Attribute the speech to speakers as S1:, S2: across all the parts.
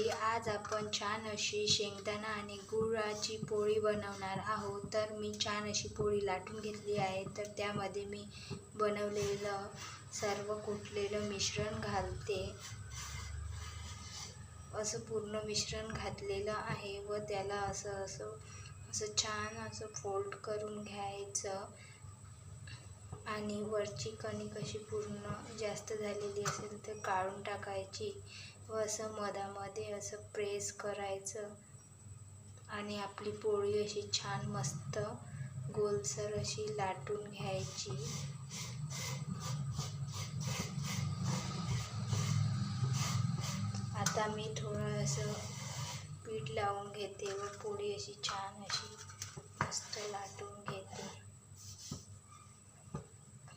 S1: मंडळी आज आपण छान अशी शेंगदाणा आणि गुळाची पोळी बनवणार आहोत. तर मी छान अशी पोळी लाटून घेतली आहे. तर त्यामध्ये मी बनवलेलं सर्व कुटलेलं मिश्रण घालते. असं पूर्ण मिश्रण घातलेलं आहे व त्याला असं असं असं छान असं फोल्ड करून घ्यायचं. आणि वरची कणिक अशी पूर्ण जास्त झालेली असेल तर काढून टाकायची. व असं मधामध्ये असं प्रेस करायचं. आणि आपली पोळी अशी छान मस्त गोलसर अशी लाटून घ्यायची. आता मी थोडं असं पीठ लावून घेते व पोळी अशी छान अशी मस्त लाटून घेते.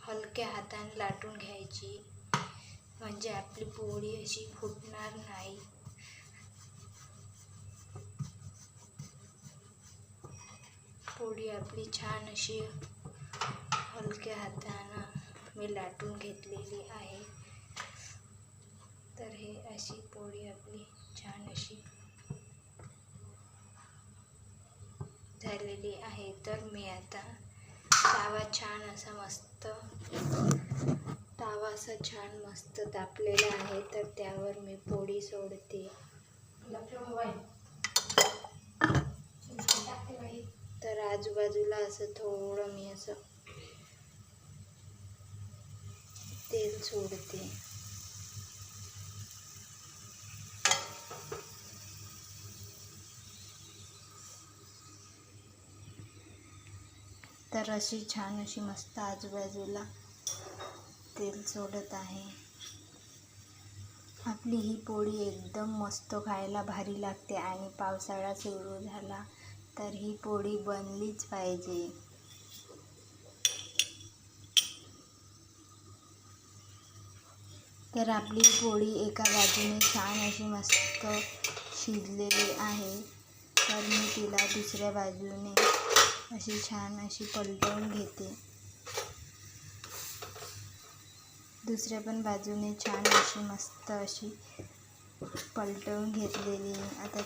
S1: हलक्या हाताने लाटून घ्यायची. म्हणजे आपली पोळी अशी फुटणार नाही. पोळी आपली छान अशी हलक्या हातानं मी लाटून घेतलेली आहे. तर हे अशी पोळी आपली छान अशी झालेली आहे. तर मी आता तावा छान असा मस्त असा छान मस्त तापलेला आहे तर त्यावर मी पोळी सोडते. तर आजूबाजूला असं थोडं मी असं तेल सोडते. तर अशी छान अशी मस्त आजूबाजूला तेल सोडत आहे. आपली ही पोळी एकदम मस्त खायला भारी लागते आणि पावसाळा सुरू झाला तर ही पोळी बनलीच पाहिजे. तर आपली पोळी एका बाजूने छान अशी मस्त शिजलेली आहे. तर मी तिला दुसऱ्या बाजूने अशी छान अशी पलटवून घेते. दुसऱ्या पण बाजूने छान अशी मस्त अशी पलटवून घेतलेली. आता